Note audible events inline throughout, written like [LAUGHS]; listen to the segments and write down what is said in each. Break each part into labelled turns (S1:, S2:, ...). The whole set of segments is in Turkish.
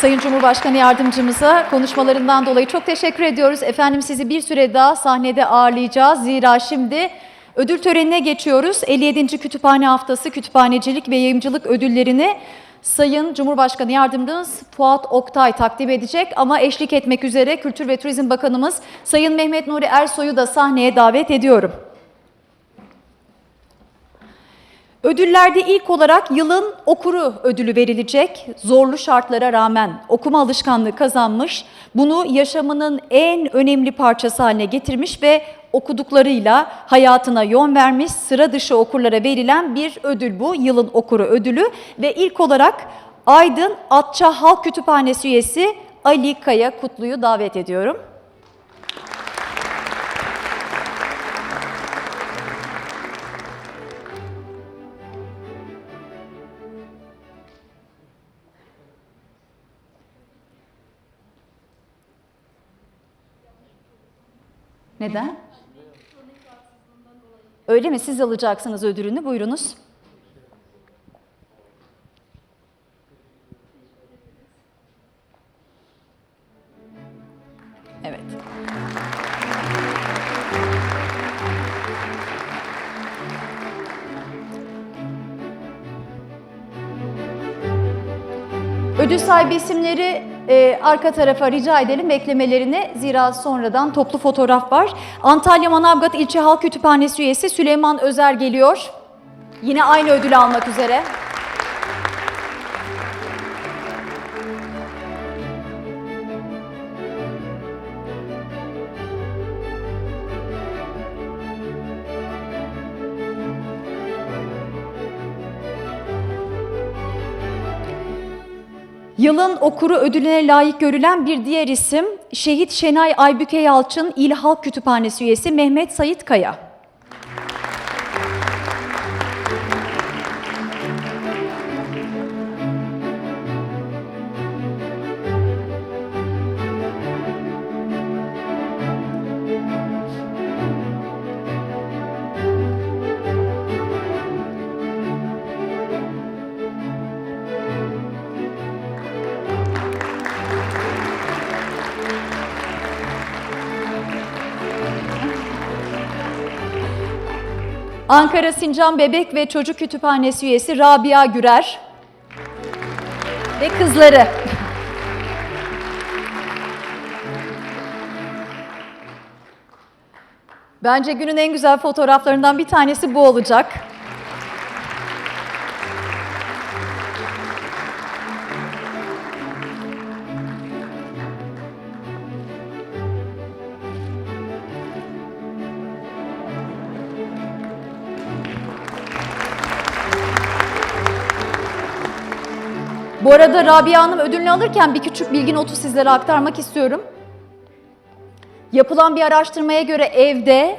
S1: Sayın Cumhurbaşkanı Yardımcımıza konuşmalarından dolayı çok teşekkür ediyoruz. Efendim sizi bir süre daha sahnede ağırlayacağız. Zira şimdi ödül törenine geçiyoruz. 57. Kütüphane Haftası Kütüphanecilik ve Yayımcılık ödüllerini Sayın Cumhurbaşkanı Yardımcımız Fuat Oktay takdim edecek ama eşlik etmek üzere Kültür ve Turizm Bakanımız Sayın Mehmet Nuri Ersoy'u da sahneye davet ediyorum. Ödüllerde ilk olarak yılın okuru ödülü verilecek. Zorlu şartlara rağmen okuma alışkanlığı kazanmış, bunu yaşamının en önemli parçası haline getirmiş ve okuduklarıyla hayatına yön vermiş sıra dışı okurlara verilen bir ödül bu. Yılın okuru ödülü ve ilk olarak Aydın Atça Halk Kütüphanesi üyesi Ali Kaya Kutlu'yu davet ediyorum. Neden? Öyle mi? Siz alacaksınız ödülünü. Buyurunuz. Evet. Ödül sahibi isimleri e, arka tarafa rica edelim beklemelerini. Zira sonradan toplu fotoğraf var. Antalya Manavgat İlçe Halk Kütüphanesi üyesi Süleyman Özer geliyor. Yine aynı ödülü almak üzere. Yılın okuru ödülüne layık görülen bir diğer isim Şehit Şenay Aybüke Yalçın İl Halk Kütüphanesi üyesi Mehmet Sayit Kaya. Ankara Sincan Bebek ve Çocuk Kütüphanesi üyesi Rabia Gürer ve kızları. Bence günün en güzel fotoğraflarından bir tanesi bu olacak. Bu arada Rabia Hanım ödülünü alırken bir küçük bilgi notu sizlere aktarmak istiyorum. Yapılan bir araştırmaya göre evde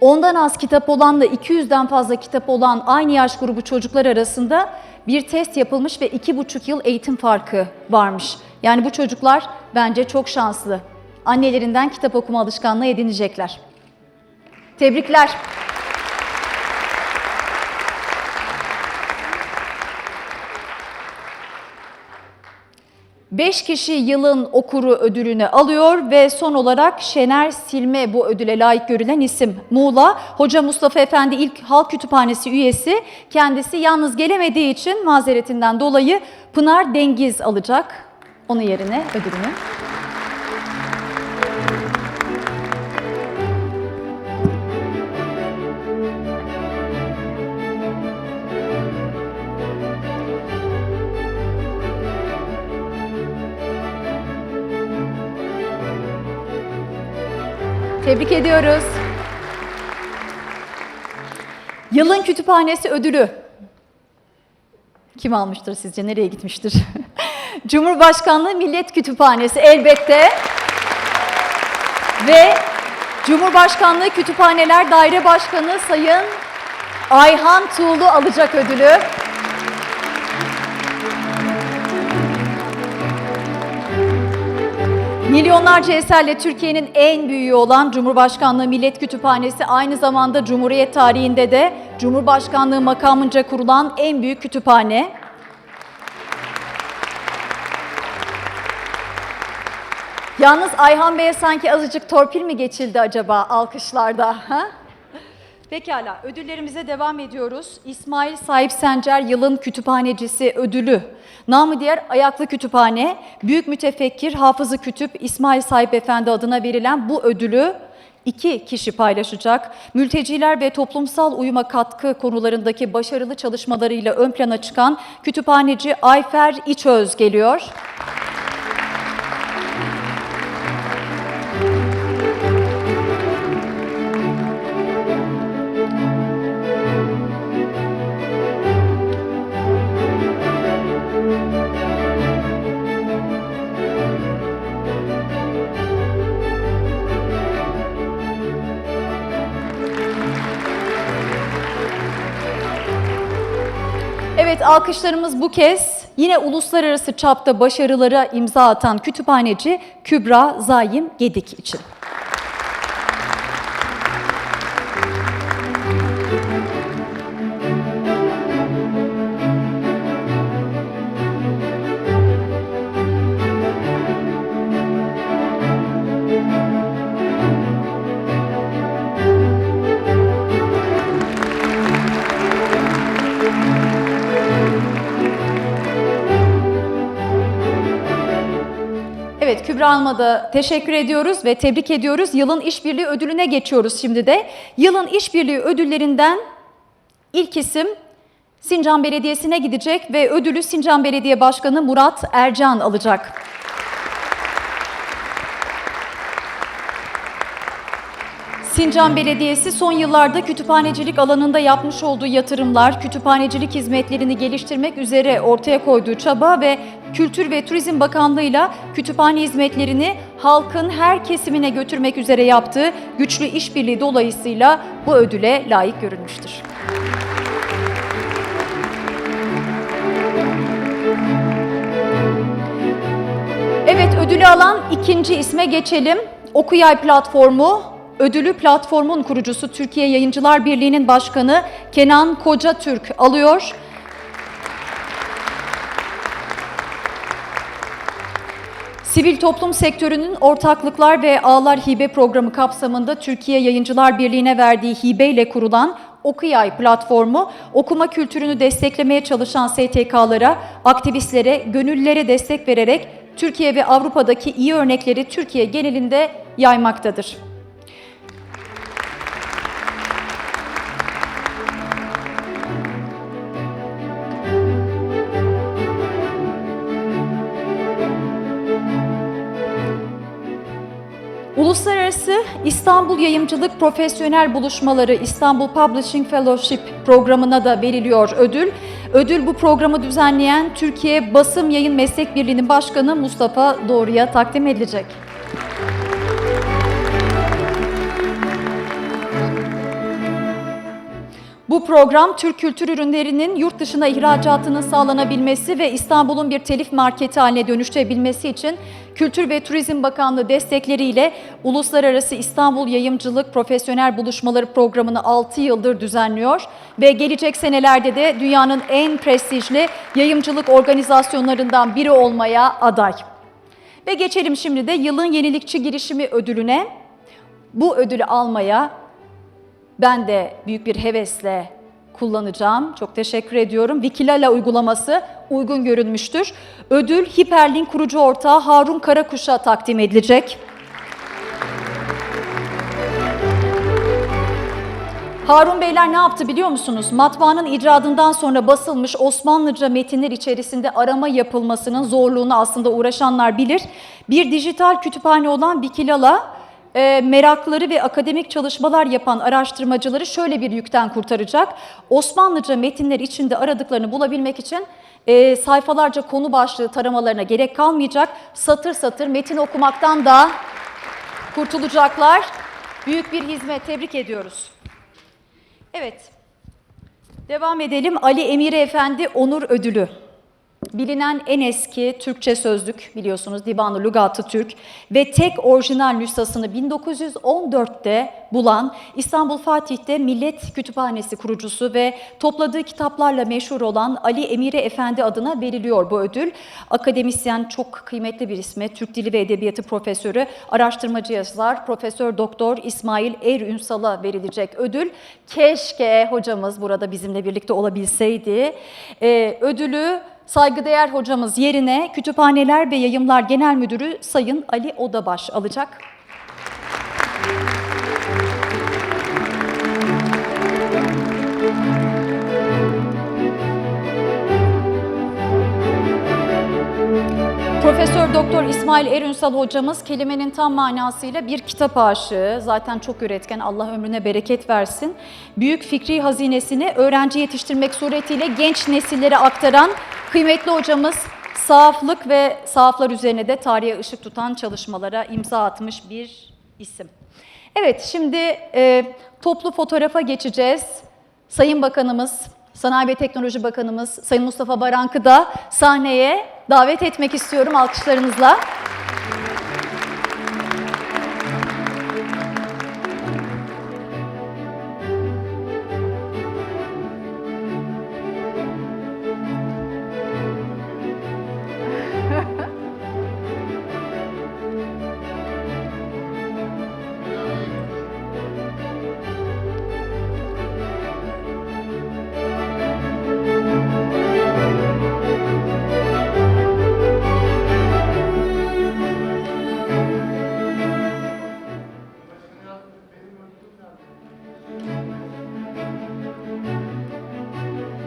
S1: ondan az kitap olanla 200'den fazla kitap olan aynı yaş grubu çocuklar arasında bir test yapılmış ve 2,5 yıl eğitim farkı varmış. Yani bu çocuklar bence çok şanslı. Annelerinden kitap okuma alışkanlığı edinecekler. Tebrikler. Beş kişi yılın okuru ödülünü alıyor ve son olarak Şener Silme bu ödüle layık görülen isim. Muğla, Hoca Mustafa Efendi İlk Halk Kütüphanesi üyesi. Kendisi yalnız gelemediği için mazeretinden dolayı Pınar Dengiz alacak onun yerine ödülünü. Tebrik ediyoruz. Yılın Kütüphanesi ödülü. Kim almıştır sizce? Nereye gitmiştir? [LAUGHS] Cumhurbaşkanlığı Millet Kütüphanesi elbette. Ve Cumhurbaşkanlığı Kütüphaneler Daire Başkanı Sayın Ayhan Tuğlu alacak ödülü. Milyonlarca eserle Türkiye'nin en büyüğü olan Cumhurbaşkanlığı Millet Kütüphanesi aynı zamanda Cumhuriyet tarihinde de Cumhurbaşkanlığı makamınca kurulan en büyük kütüphane. Yalnız Ayhan Bey'e sanki azıcık torpil mi geçildi acaba alkışlarda? Ha? Pekala, ödüllerimize devam ediyoruz. İsmail Sahip Sencer Yılın Kütüphanecisi ödülü. Namı diğer Ayaklı Kütüphane, Büyük Mütefekkir Hafızı Kütüp İsmail Sahip Efendi adına verilen bu ödülü iki kişi paylaşacak. Mülteciler ve toplumsal uyuma katkı konularındaki başarılı çalışmalarıyla ön plana çıkan kütüphaneci Ayfer İçöz geliyor. Evet alkışlarımız bu kez yine uluslararası çapta başarılara imza atan kütüphaneci Kübra Zayim Gedik için. Da teşekkür ediyoruz ve tebrik ediyoruz. Yılın İşbirliği Ödülü'ne geçiyoruz şimdi de. Yılın İşbirliği Ödüllerinden ilk isim Sincan Belediyesi'ne gidecek ve ödülü Sincan Belediye Başkanı Murat Ercan alacak. Sincan Belediyesi son yıllarda kütüphanecilik alanında yapmış olduğu yatırımlar, kütüphanecilik hizmetlerini geliştirmek üzere ortaya koyduğu çaba ve Kültür ve Turizm Bakanlığı'yla kütüphane hizmetlerini halkın her kesimine götürmek üzere yaptığı güçlü işbirliği dolayısıyla bu ödüle layık görülmüştür. Evet ödülü alan ikinci isme geçelim. Okuyay platformu ödülü platformun kurucusu Türkiye Yayıncılar Birliği'nin başkanı Kenan Koca Türk alıyor. Sivil toplum sektörünün ortaklıklar ve ağlar hibe programı kapsamında Türkiye Yayıncılar Birliği'ne verdiği hibeyle kurulan Okuyay platformu okuma kültürünü desteklemeye çalışan STK'lara, aktivistlere, gönüllülere destek vererek Türkiye ve Avrupa'daki iyi örnekleri Türkiye genelinde yaymaktadır. İstanbul Yayımcılık Profesyonel Buluşmaları İstanbul Publishing Fellowship programına da veriliyor ödül. Ödül bu programı düzenleyen Türkiye Basım Yayın Meslek Birliği'nin başkanı Mustafa Doğru'ya takdim edilecek. Bu program Türk kültür ürünlerinin yurt dışına ihracatının sağlanabilmesi ve İstanbul'un bir telif marketi haline dönüştürebilmesi için Kültür ve Turizm Bakanlığı destekleriyle Uluslararası İstanbul Yayımcılık Profesyonel Buluşmaları programını 6 yıldır düzenliyor ve gelecek senelerde de dünyanın en prestijli yayımcılık organizasyonlarından biri olmaya aday. Ve geçelim şimdi de yılın yenilikçi girişimi ödülüne. Bu ödülü almaya ben de büyük bir hevesle kullanacağım. Çok teşekkür ediyorum. Wikilala uygulaması uygun görünmüştür. Ödül Hiperlink kurucu ortağı Harun Karakuş'a takdim edilecek. Harun Beyler ne yaptı biliyor musunuz? Matbaanın icadından sonra basılmış Osmanlıca metinler içerisinde arama yapılmasının zorluğunu aslında uğraşanlar bilir. Bir dijital kütüphane olan Wikilala e, merakları ve akademik çalışmalar yapan araştırmacıları şöyle bir yükten kurtaracak. Osmanlıca metinler içinde aradıklarını bulabilmek için e, sayfalarca konu başlığı taramalarına gerek kalmayacak. Satır satır metin okumaktan da kurtulacaklar. Büyük bir hizmet. Tebrik ediyoruz. Evet. Devam edelim. Ali Emiri Efendi Onur Ödülü. Bilinen en eski Türkçe sözlük biliyorsunuz Divan-ı Lugat-ı Türk ve tek orijinal nüshasını 1914'te bulan İstanbul Fatih'te Millet Kütüphanesi kurucusu ve topladığı kitaplarla meşhur olan Ali Emire Efendi adına veriliyor bu ödül. Akademisyen çok kıymetli bir ismi, Türk Dili ve Edebiyatı Profesörü, araştırmacı yazar Profesör Doktor İsmail Er Ünsal'a verilecek ödül. Keşke hocamız burada bizimle birlikte olabilseydi. Ee, ödülü saygıdeğer hocamız yerine Kütüphaneler ve Yayımlar Genel Müdürü Sayın Ali Odabaş alacak. Doktor İsmail Erünsal hocamız kelimenin tam manasıyla bir kitap aşığı. Zaten çok üretken. Allah ömrüne bereket versin. Büyük fikri hazinesini öğrenci yetiştirmek suretiyle genç nesillere aktaran kıymetli hocamız sahaflık ve sahaflar üzerine de tarihe ışık tutan çalışmalara imza atmış bir isim. Evet, şimdi e, toplu fotoğrafa geçeceğiz. Sayın Bakanımız, Sanayi ve Teknoloji Bakanımız Sayın Mustafa Barank'ı da sahneye davet etmek istiyorum alkışlarınızla.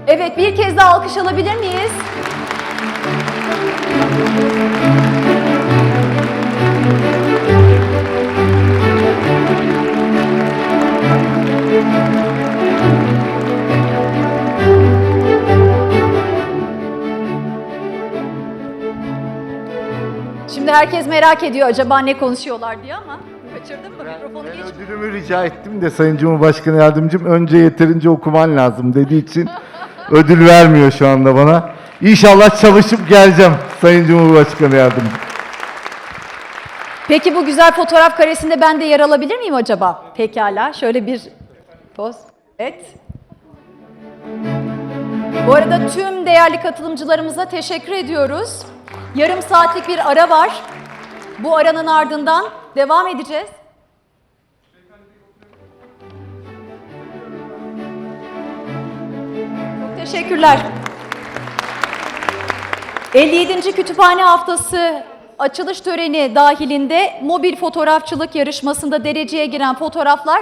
S1: Evet, bir kez daha alkış alabilir miyiz? Şimdi herkes merak ediyor acaba ne konuşuyorlar diye ama kaçırdın mı? Mikrofonu
S2: Ben
S1: geç.
S2: ödülümü rica ettim de Sayın Cumhurbaşkanı Yardımcım önce yeterince okuman lazım dediği için [LAUGHS] ödül vermiyor şu anda bana. İnşallah çalışıp geleceğim Sayın Cumhurbaşkanı Yardımcım.
S1: Peki bu güzel fotoğraf karesinde ben de yer alabilir miyim acaba? Pekala. Şöyle bir poz. Evet. Bu arada tüm değerli katılımcılarımıza teşekkür ediyoruz. Yarım saatlik bir ara var. Bu aranın ardından devam edeceğiz. Teşekkürler. 57. Kütüphane Haftası açılış töreni dahilinde mobil fotoğrafçılık yarışmasında dereceye giren fotoğraflar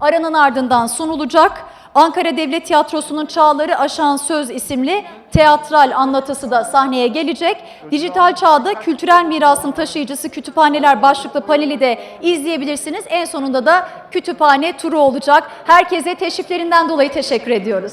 S1: aranın ardından sunulacak. Ankara Devlet Tiyatrosu'nun Çağları Aşan Söz isimli teatral anlatısı da sahneye gelecek. Dijital çağda kültürel mirasın taşıyıcısı kütüphaneler başlıklı paneli de izleyebilirsiniz. En sonunda da kütüphane turu olacak. Herkese teşriflerinden dolayı teşekkür ediyoruz.